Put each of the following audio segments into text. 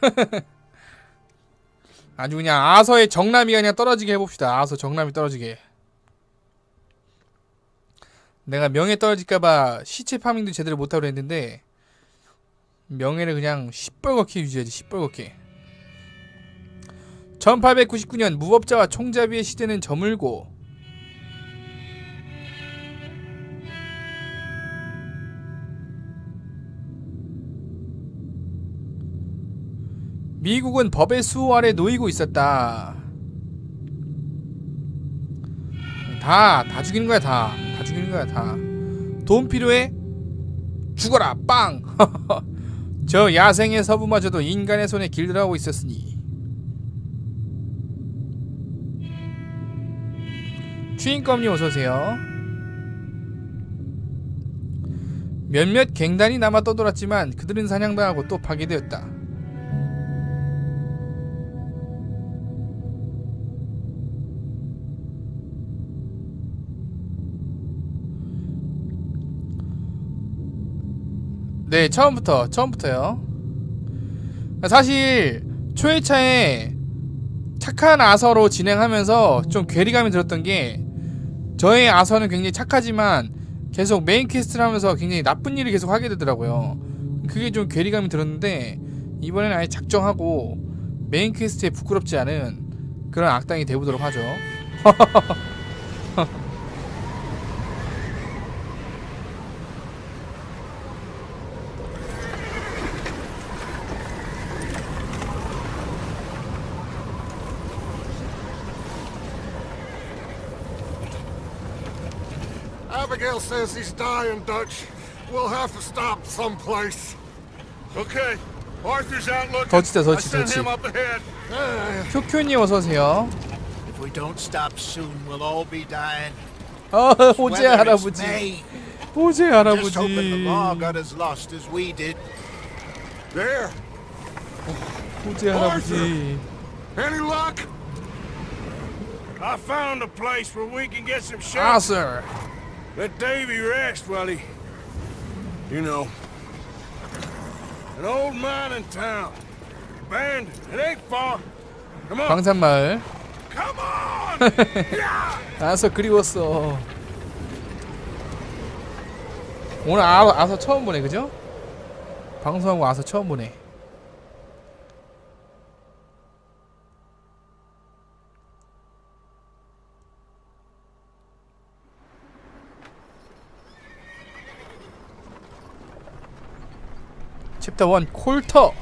아주 그냥 아서의 정남이가 그냥 떨어지게 해봅시다. 아서 정남이 떨어지게. 내가 명예 떨어질까봐 시체 파밍도 제대로 못하고 했는데 명예를 그냥 시뻘겋게 유지하지 시뻘겋게 1899년 무법자와 총잡이의 시대는 저물고 미국은 법의 수호 아래 놓이고 있었다. 다, 다 죽이는 거야, 다. 다 죽이는 거야, 다. 돈 필요해? 죽어라, 빵! 저 야생의 서부마저도 인간의 손에 길들하고 있었으니. 추인검님 어서오세요. 몇몇 갱단이 남아 떠돌았지만 그들은 사냥당하고 또 파괴되었다. 네, 처음부터, 처음부터요. 사실, 초회차에 착한 아서로 진행하면서 좀 괴리감이 들었던 게, 저의 아서는 굉장히 착하지만, 계속 메인 퀘스트를 하면서 굉장히 나쁜 일을 계속 하게 되더라고요. 그게 좀 괴리감이 들었는데, 이번에는 아예 작정하고, 메인 퀘스트에 부끄럽지 않은 그런 악당이 되보도록 하죠. Abigail says he's dying, Dutch. We'll have to stop someplace. Okay, Arthur's out looking. 더 치자, 더 I 치, 더 sent 치. him up ahead. 큐큐님 어서오세요. If we don't stop soon, we'll all be dying. 어, 호재 Whether it's 할아버지. May, 호재 Just hoping the 할아버지. law got as lost as we did. There. 호재 할아버지. Any luck? I found a place where we can get some shelter. 아슬. Let Davy rest while he, you know, an old mining town, abandoned. It ain't far. Come on, 광산마을. come on! yeah! 아서 그리웠어. 오늘 아, 아서 처음 보네, 그죠? 방송하고 아서 처음 보네. 챕터 1 콜터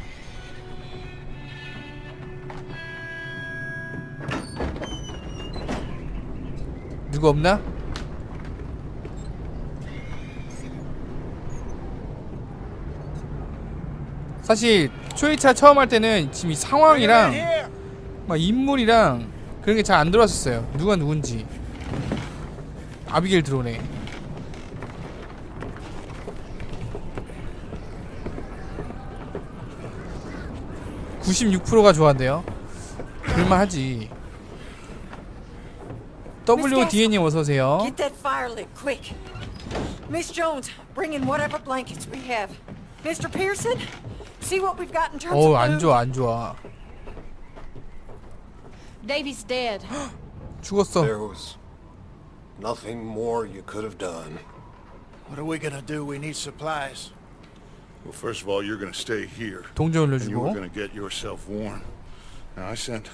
누구 없나? 사실 초이차 처음 할 때는 지금 이 상황이랑. 막 인물이랑 그런 게 잘 안 들어왔었어요. 누가 누군지. 아비게일 들어오네. (96%가) 좋아한대요 그럴만하지 WDN님 어서오세요 Get that fire lit, quick. Miss Jones, bring in whatever blankets we have. Mr. Pearson, see what we've got in terms of 안 food? 좋아 안 좋아 Davy's dead. 죽었어 There was nothing more you could have done. What are we gonna do? We need supplies. Well, first of all, you're gonna stay here. 동전 And you were 올려주고 gonna get yourself warm. Now, I sent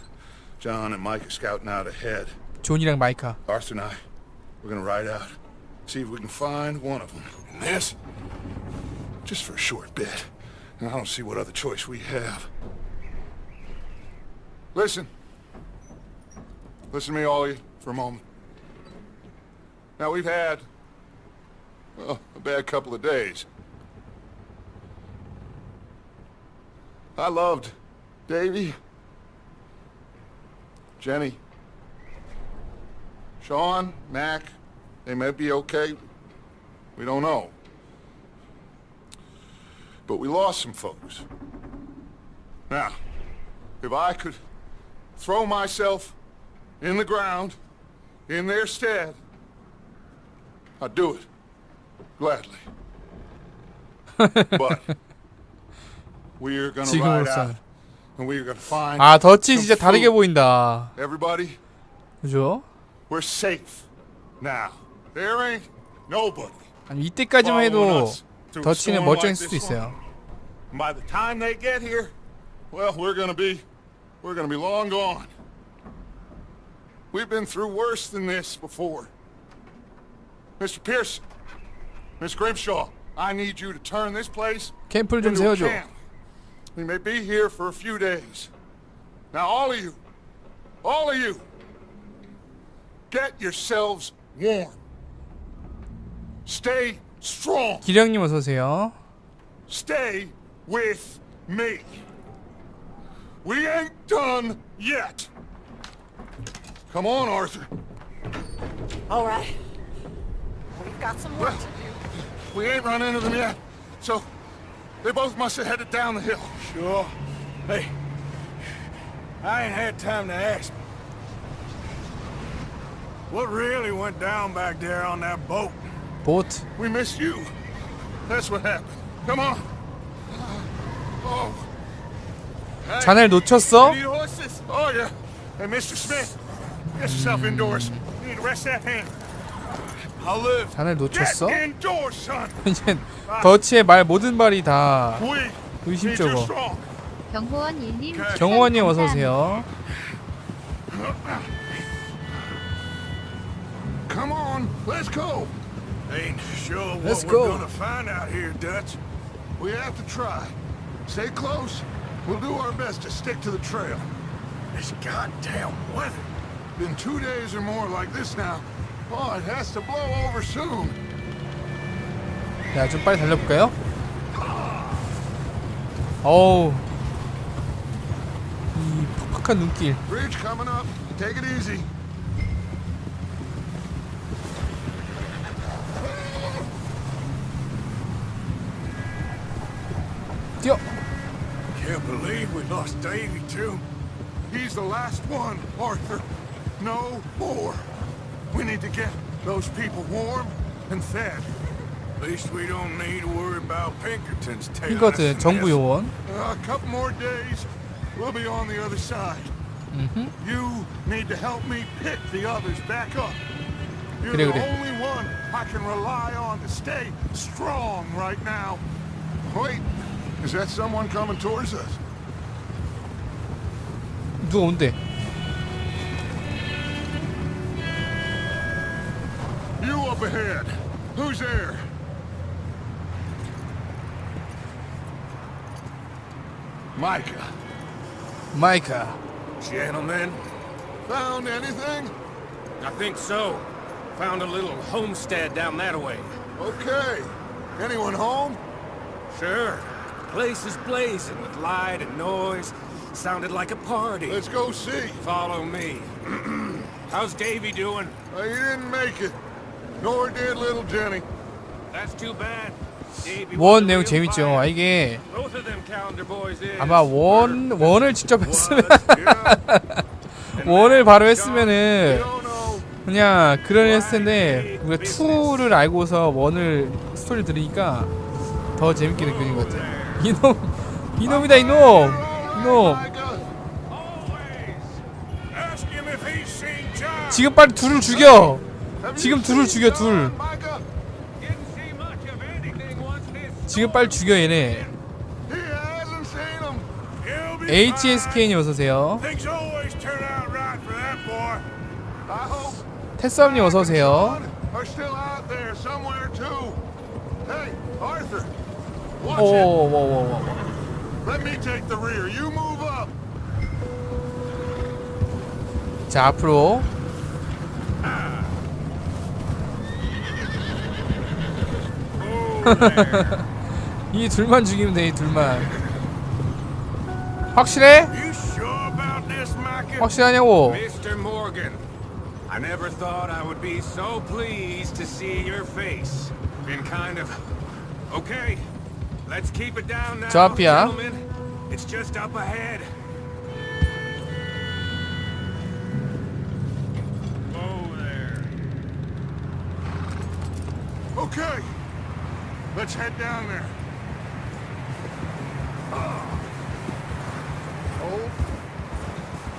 John and Micah scouting out ahead. 존이랑 마이카 Arthur and I, we're gonna ride out, see if we can find one of them. And this, just for a short bit. And I don't see what other choice we have. Listen. Listen to me, all of you, for a moment. Now, we've had, well, a bad couple of days. I loved Davy, Jenny, Sean, Mac, they may be okay. We don't know. But we lost some folks. Now, if I could throw myself in the ground in their stead, I'd do it. Gladly. but we're gonna ride 지금으로선 out and we're gonna find 아 더치 some 진짜 다르게 food. 보인다. Everybody, 그죠? we're safe now. There ain't nobody. 아니 이때까지만 following 해도 us through a 더치는 storm 멀쩡할 like 수도 this one. 있어요. And by the time they get here, well, we're gonna be, we're gonna be long gone. We've been through worse than this before. Mr. Pierce, Miss Grimshaw, I need you to turn this place 캠프를 좀 into a 세워줘. camp. We may be here for a few days. Now, all of you, all of you, get yourselves warm. Stay strong. 기령님 어서 오세요. Stay with me. We ain't done yet. Come on, Arthur. All right. We've got some work Well, to do. we ain't run into them yet, so they both must have headed down the hill. Sure. Hey, I ain't had time to ask. What really went down back there on that boat? 보트. We missed you. That's what happened. Come on. Oh. Hey, 자네를 놓쳤어? you need horses? Oh, yeah. Hey, Mr. Smith, get yourself indoors. You need to rest that hand. I'll live. 자네를 Get 놓쳤어? 이제 더치의 말 모든 말이 다 strong. 경호원 1님 경호원님 어서 오세요. Come on, let's go. Ain't sure what Let's we're go. gonna find out here, Dutch. We have to try. Stay close. We'll do our best to stick to the trail. This goddamn weather. Been two days or more like this now. Oh, it has to blow over soon. 야, 좀 빨리 달려볼까요? 어우. 이 퍽퍽한 눈길. Bridge coming up. Take it easy. 뛰어! Can't believe we lost Davy too. He's the last one, Arthur. No more. We need to get those people warm and fed. At least we don't need to worry about Pinkerton's tail. 핑거트 정부 요원. Uh, a couple more days, we'll be on the other side. You need to help me pick the others back up. You're 그래, the 그래. only one I can rely on to stay strong right now. Wait, is that someone coming towards us? 누가 온대? You up ahead. Who's there? Micah. Micah. Gentlemen, found anything? I think so. Found a little homestead down that way. Okay. Anyone home? Sure. Place is blazing with light and noise. Sounded like a party. Let's go see. Follow me. How's Davy doing? Well, he didn't make it. 원 내용 재밌죠. 아. 이게. 아마 원 원을 직접 했으면. 원을 바로 했으면은. 그냥 그런 했을 텐데 우리가 2를 알고서 원을 스토리 들으니까 더 재밌게 느껴진 것 같아. 이놈 이놈이다 이놈 이놈. 지금 빨리 둘을 죽여. 지금 둘을 죽여, 둘. 지금 빨리 죽여 얘네. HSK님 어서 오세요. Things always turn out right for that boy. I hope 테썸님 어서 오세요. John are still out there somewhere too. Hey, Arthur. Watch 오, it. 오, 오, 오, 오. Let me take the rear. You move up. 자 앞으로 이 둘만 죽이면 돼 이 둘만 확실해? 확실하냐고 Mr. Morgan, I never thought I would be so pleased to see your face. Been kind of... Okay, let's keep it down now, 저 앞이야. gentlemen. It's just up ahead. Let's head down there.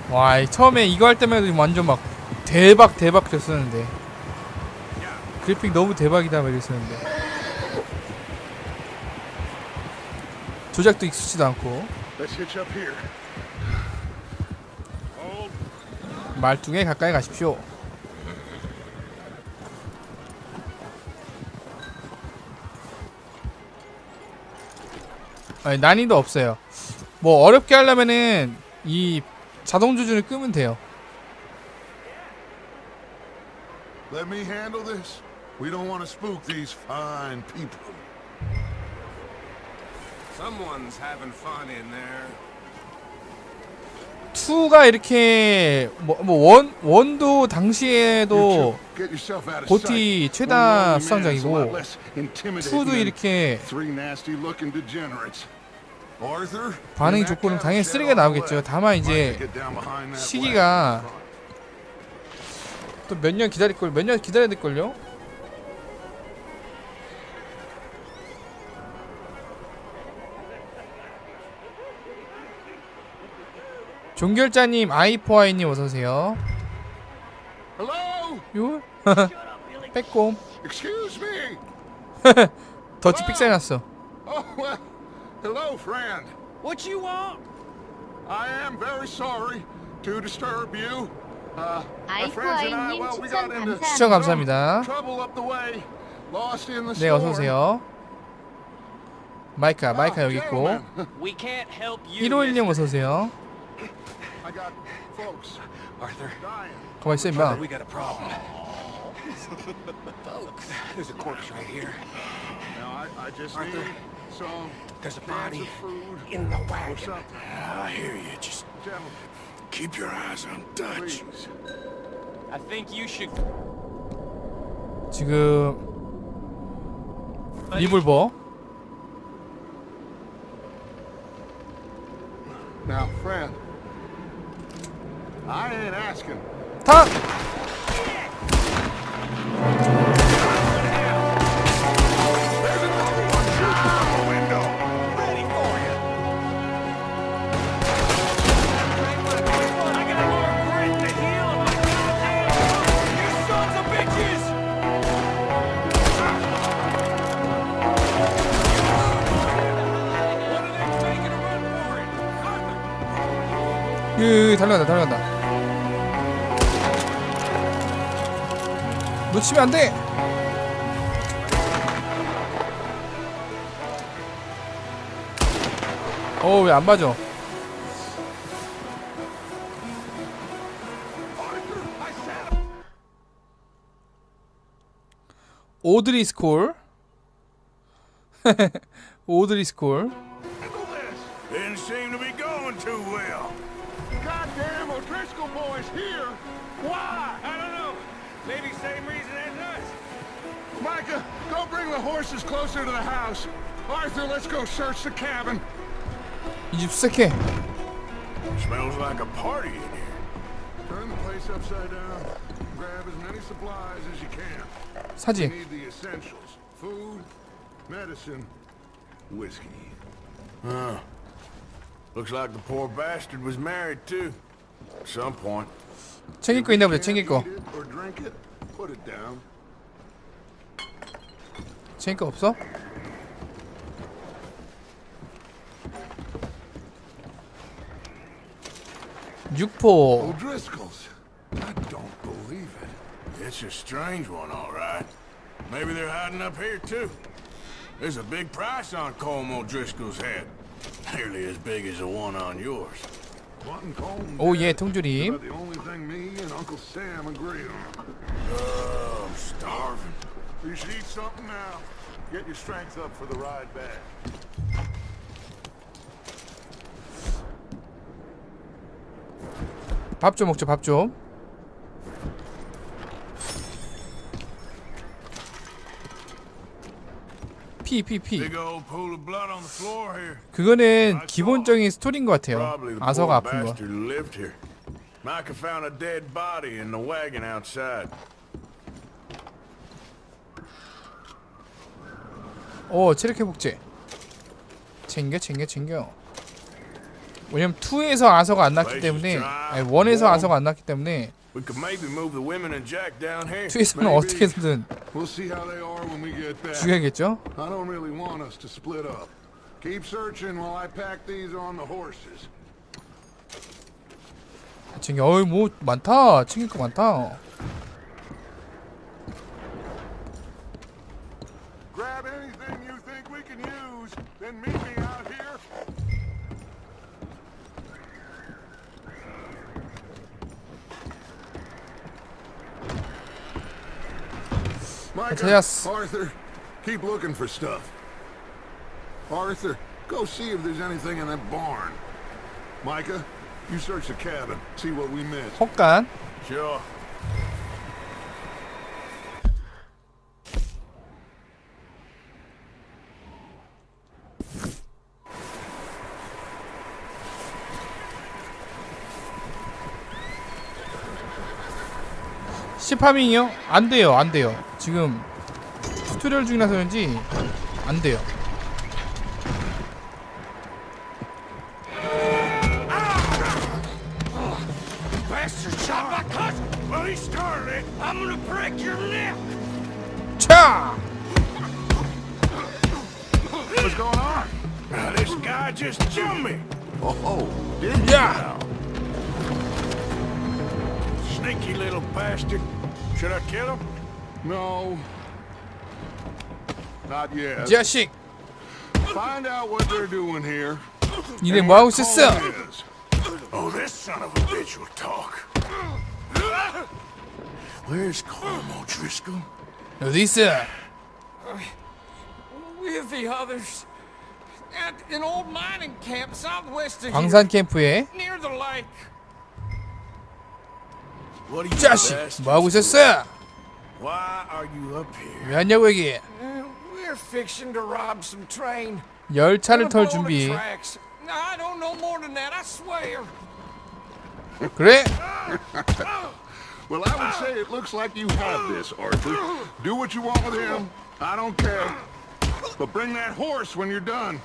와이 처음에 이거 할 때만 해도 완전 막 대박 대박 그랬었는데 그래픽 너무 대박이다 막 이랬었는데 조작도 익숙지도 않고. 말뚝에 가까이 가십시오 아니, 난이도 없어요 뭐 어렵게 하려면은 이 자동 조준을 끄면 돼요 Let me handle this. We don't want to spook these fine people. Someone's having fun in there. 2가 이렇게 뭐, 뭐 원, 원도 당시에도 고티. 최다 수상작이고 lot less intimidating 2도 than 이렇게 반응이 좋고는 cab 당연히 쓰레기가 나오겠죠. 다만 이제 시기가. 또 몇 년 기다릴 걸, 몇 년 기다려야 될 걸요? 종결자님, 아이포아이님 어서 오세요. 요? 빼꼼. 더치 픽셀 났어. Oh, well, hello, friend. What you want? I am very sorry to disturb you. Uh, my 아이쿠 friends and I, 아이님 well, we 추천 got into 감사합니다. 추천 감사합니다. trouble up the way. Lost in the 네, storm. 어서 오세요. 마이카, 마이카 여기 있고. Gentlemen, We can't help you. 151님 어서 오세요. I got folks Arthur, dying. 가만히 있어, 임마. we got a problem. Folks, there's a corpse right here. Now, I, I just Arthur, need some There's a cans body of food in the or wagon. something. I hear you. Just Gentlemen, keep your eyes on Dutch. please. I think you should. 지금 리볼버 Now, friend, I ain't asking. 타! 으, 달려간다, 달려간다. 놓치면 안 돼! 어, 왜 안 맞아? 오드리 스콜. 오드리 스콜. is here. Why? I don't know. Maybe same reason as us. Micah, go bring the horses closer to the house. Arthur, let's go search the cabin. You sick it. Smells like a party in here. Turn the place upside down. Grab as many supplies as you can. 사지. need the essentials: food, medicine, whiskey. Huh. Looks like the poor bastard was married too. At some point. 챙길 거 있나 보자. Can't 챙길 거. eat it or drink it, put it down. 챙길 거 없어? 육포. O'Driscoll's. I don't believe it. It's a strange one, all right. Maybe they're hiding up here too. There's a big price on Colm O'Driscoll's head. Nearly as big as the one on yours. Wanting Colm 오, 예, dead. 통조림. The only thing me and Uncle Sam agree on. Oh, I'm starving. You should eat something now. Get your strength up for the ride back. 밥 좀 먹자, 밥 좀. 피, 피, 피. Here. 그거는 기본적인 스토리인 것 같아요. 아서가 아픈 거. Micah found a dead body in the wagon outside. 오, 체력 회 복제. 챙겨, 챙겨, 챙겨. 왜냐면 2에서 아서가 안 났기 때문에 아니 1에서 아서가 안 났기 때문에 We could maybe move the women and Jack down here. 2에서는 어떻게든 We'll see how they are when we get back. 죽여야겠죠? I don't really want us to split up. Keep searching while I pack these on the horses. 챙겨 어이 뭐 많다 챙길 거 많다 Micah, Yes. Arthur, keep looking for stuff. Arthur, go see if there's anything in that barn. Micah, you search the cabin, see what we missed. 헛간 Sure. 시파밍이요? 안 돼요 안 돼요 지금 튜토리얼 중이라서 그런지 안 돼요! 차! What's going on? Now, this guy just jumped me! Oh, did 야! Sneaky little bastard. Should I kill him? No. Not yet. 자식 Find out what they're doing here. 니네 뭐하고 있었어? Coleman is. Oh, this son of a bitch will talk. Where's Colm O'Driscoll? 어디 있어? with the others at an old mining camp southwest of here, 광산 캠프에 near the lake. What are you 자식 bastard? 뭐하고 있었어? Why are you up here? 왜 왔냐고 여기 Uh, we're fixing to rob some train. 열차를 Gonna 털 blow the 준비 tracks. I don't know more than that, I swear. 그래? Well, I would say it looks like you have this, Arthur. Do what you want with him. I don't care. But bring that horse when you're done.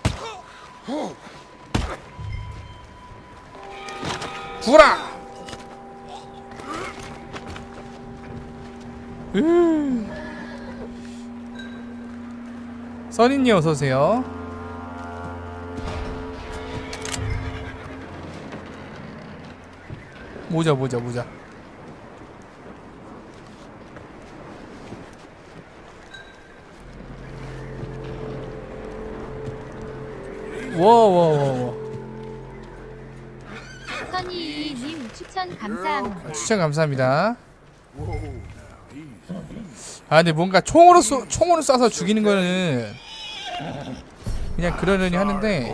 구라! 으. 선인님 어서오세요 모자 모자 모자 워워워워 선이님 추천 감사합니다. 추천 감사합니다. 아 근데 뭔가 총으로 쏘, 총으로 쏴서 죽이는 거는 그냥 그러려니 하는데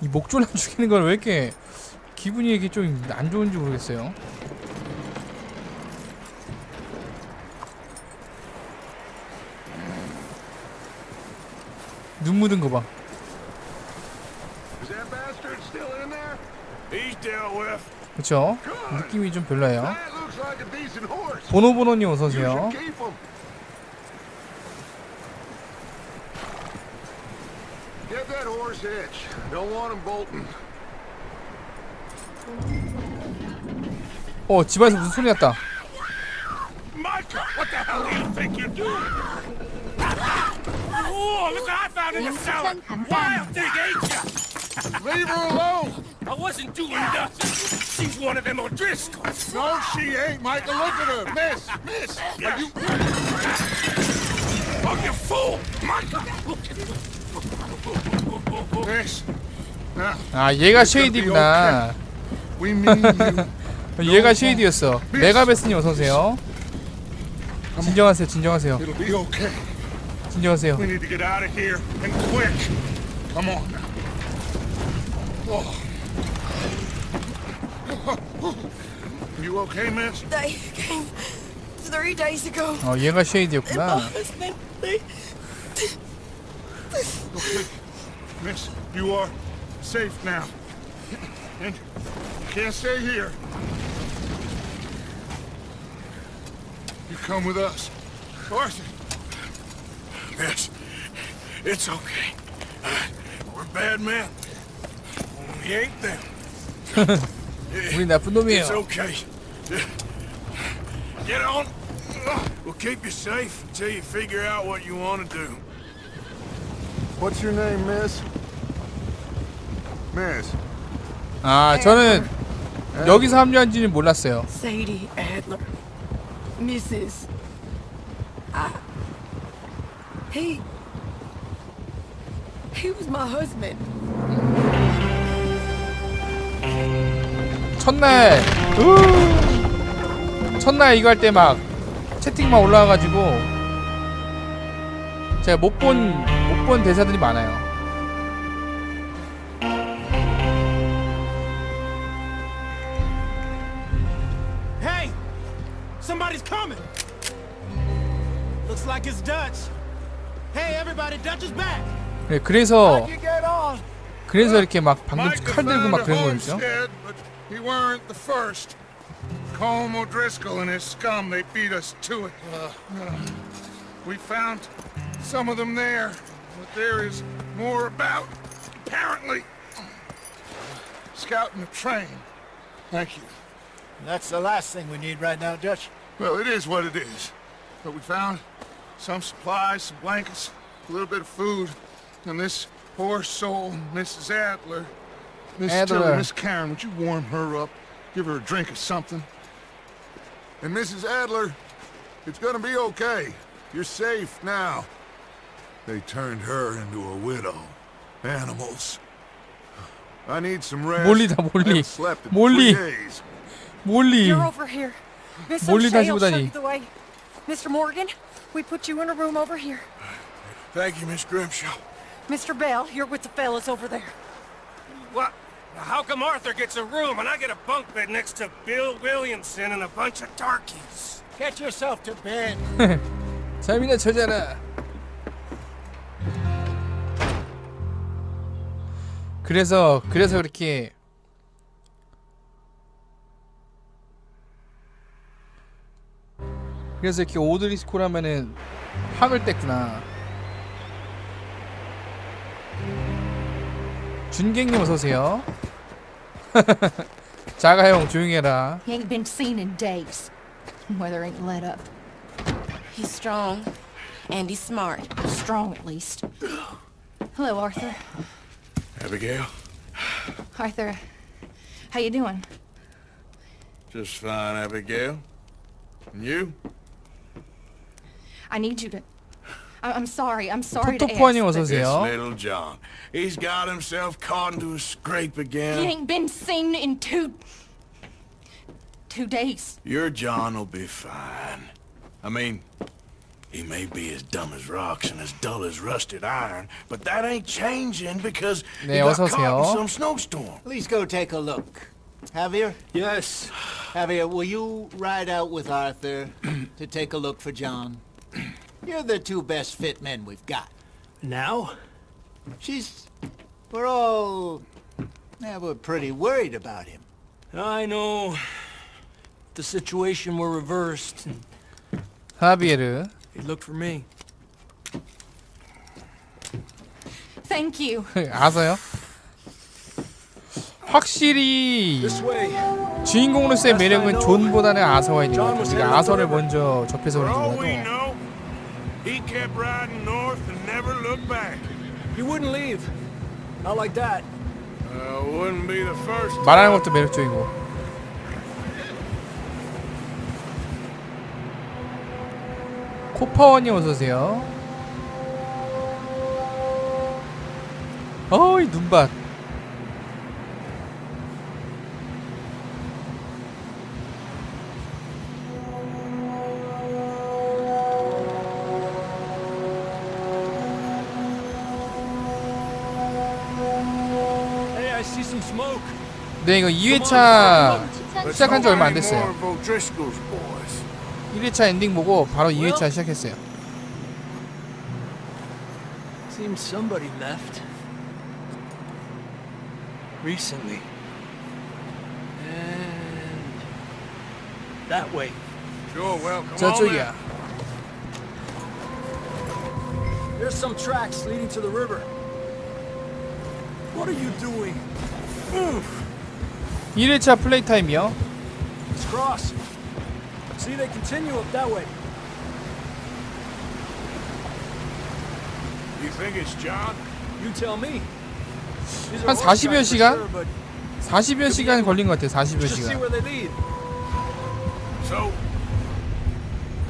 이 목졸라 죽이는 걸 왜 이렇게 기분이 이게 좀 안 좋은지 모르겠어요. 눈 묻은 거 봐. 그쵸? 느낌이 좀 별로예요. That looks like a decent horse. 보노보노님 You 어서오세요. should keep him. Get that horse hitch. Don't want him bolting. 어, 집안에서 무슨 소리 났다. Micah, what the hell do you think you're doing? Oh, look what I found in 님 the cellar! 추천 감사합니다. Thing ain't ya? Leave her alone. I wasn't doing nothing. She's one of them O'Driscolls. No, she ain't, Michael. Look at her. Miss, miss. Are you... Oh, you fool! Micah! Miss. Now, 아, 얘가 쉐이디구나. we need you. 얘가 쉐이디였어. 메가베스님 어서오세요. 진정하세요, 진정하세요. It'll be okay. 진정하세요. We need to get out of here and quick. Come on now. Oh. You okay, miss? They came three days ago. 어, 얘가 쉐이디였구나. Husband, they Miss, you are safe now. And you can't stay here. You come with us. Arthur, Miss, it's okay. bad men. We ain't them. 우리 나쁜 놈이에요. It's okay. Get on. We'll keep you safe until you figure out what you want to do. What's your name, miss? Miss. 아 저는 여기서 합류한지는 몰랐어요. Sadie Adler. Mrs. I. He. He was my husband. 첫날 으, 첫날 이거 할 때 막 채팅만 올라와가지고 제가 못 본 못 본 대사들이 많아요. Hey! Somebody's coming! Looks like it's Dutch. Hey, everybody, Dutch is back! 네, 그래서. 그래서 이렇게 막 방금 칼 들고 막 그런 거였죠. He weren't the first. Colm O'Driscoll and his scum, they beat us to it. Uh, we found some of them there, but there is more about, apparently. Scouting the train. Thank you. That's the last thing we need right now, Dutch. Well, it is what it is. But we found some supplies, some blankets, a little bit of food, and this poor soul, Mrs. Adler. Miss Adler. Tilly, Miss Karen, would you warm her up? Give her a drink of something. And Mrs. Adler, it's gonna be okay. You're safe now. They turned her into a widow. Animals. I need some rest. 몰리다, I 몰리. haven't slept in 몰리. three days. 몰리 You're over here. Miss 멀리 O'Shea 다시고 will show 다니. you the way. Mr. Morgan, we put you in a room over here. Thank you, Miss Grimshaw. Mr. Bell, you're with the fellas over there. Come Arthur gets a room and I get a bunk bed next to Bill Williamson and a bunch of darkies? Get yourself to bed. 잠이나 쳐자라. 그래서 그래서 그렇게 그래서 이렇게 오드리 스콜하면은 학을 뗐구나. 준객님 어서 오세요. 자가용 조용히 해라. He ain't been seen in days. Weather ain't let up. He's strong and he's smart. Strong, at least. Hello, Arthur. Abigail? Arthur, how you doing? Just fine, Abigail. And you? I need you to. I- I'm sorry. I'm sorry to 토토포아님 ask. 어서 but It's 오세요. little John. He's got himself caught into a scrape He again. ain't been seen in two. two days. Your John will be fine. I mean, he may be as dumb as rocks and as dull as rusted iron, but that ain't changing because 네, he got 어서 caught in 오세요. some snowstorm. Please go take a look. Javier? Yes. Javier, will you ride out with Arthur to take a look for John? You're the two best fit men we've got. Now? She's... We're all... Yeah, we're pretty worried about him. I know. The situation were reversed. 하비에르. He looked for me. Thank you. 아서요? 확실히 This way. 주인공으로서의 매력은 존보다는 아서가 있는 것 같아요. 우리가 아서를 먼저 접해서 그런지 몰라도 kept riding north and never looked back. He wouldn't leave. Not like that. Uh, wouldn't be the first. 말하는 것도 매력적이고 코파원님 어서오세요 어이 눈밭 네 이거 2회차 추천 시작한 지 얼마 안 됐어요 more of O'Driscoll's boys. 1회차 엔딩 보고 바로 2회차 시작했어요 Seems somebody left. Recently. And that way. Sure, well, come on 저쪽이야 There's some tracks leading to the river. What are you doing? 1일차 플레이 타임이요. Let's cross. See, they continue up that way. You think it's John? You tell me. These are 한 horse 40여 tracks for 시간? sure, but 40여 시간 걸린 것 같아요. 40여 Just see 시간. where they lead. So,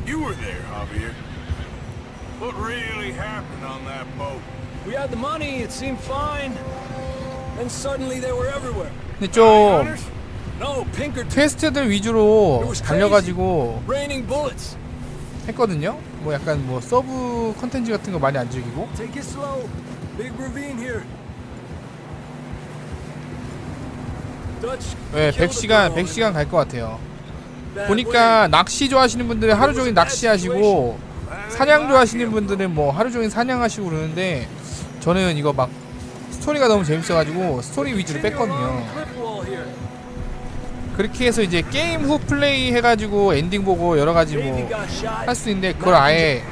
you were there, Javier. What really happened on that boat? We had the money, it seemed fine. Then suddenly they were everywhere. 근데 좀. 퀘스트들 위주로 달려가지고. 했거든요. 뭐 약간 뭐 서브 컨텐츠 같은 거 많이 안 즐기고. 네, killed a 100시간, girl 100시간 갈 것 같아요. 보니까 낚시 좋아하시는 분들은 하루 종일 낚시하시고 사냥 좋아하시는 분들은 뭐 하루 종일 사냥하시고 그러는데 저는 이거 막 스토리가 너무 재밌어가지고 스토리 위주로 뺐거든요. 그렇게 해서 이제 게임 후 플레이 해가지고 엔딩 보고 여러 가지 뭐. 할 수 있는데 그걸 아예.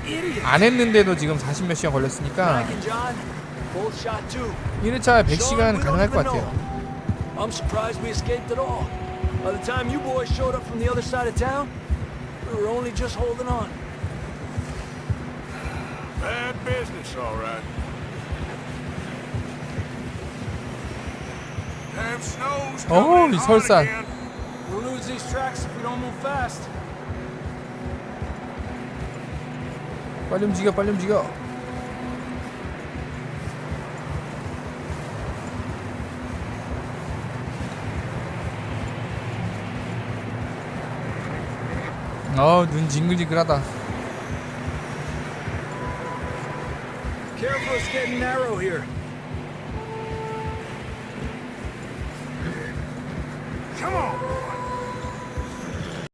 안 했는데도 지금 40몇 시간 걸렸으니까 Mike and John, both shot too. 1회차 Sean, 100시간 we don't 가능할 것 같아요. know. I'm surprised we escaped at all. By the time you boys showed up from the other side of town, we were only just holding on. Bad business, all right. We don't move fast. 빨리 움직여 빨리 움직여 어눈 징글징글하다 Careful, it's getting narrow here. Come on.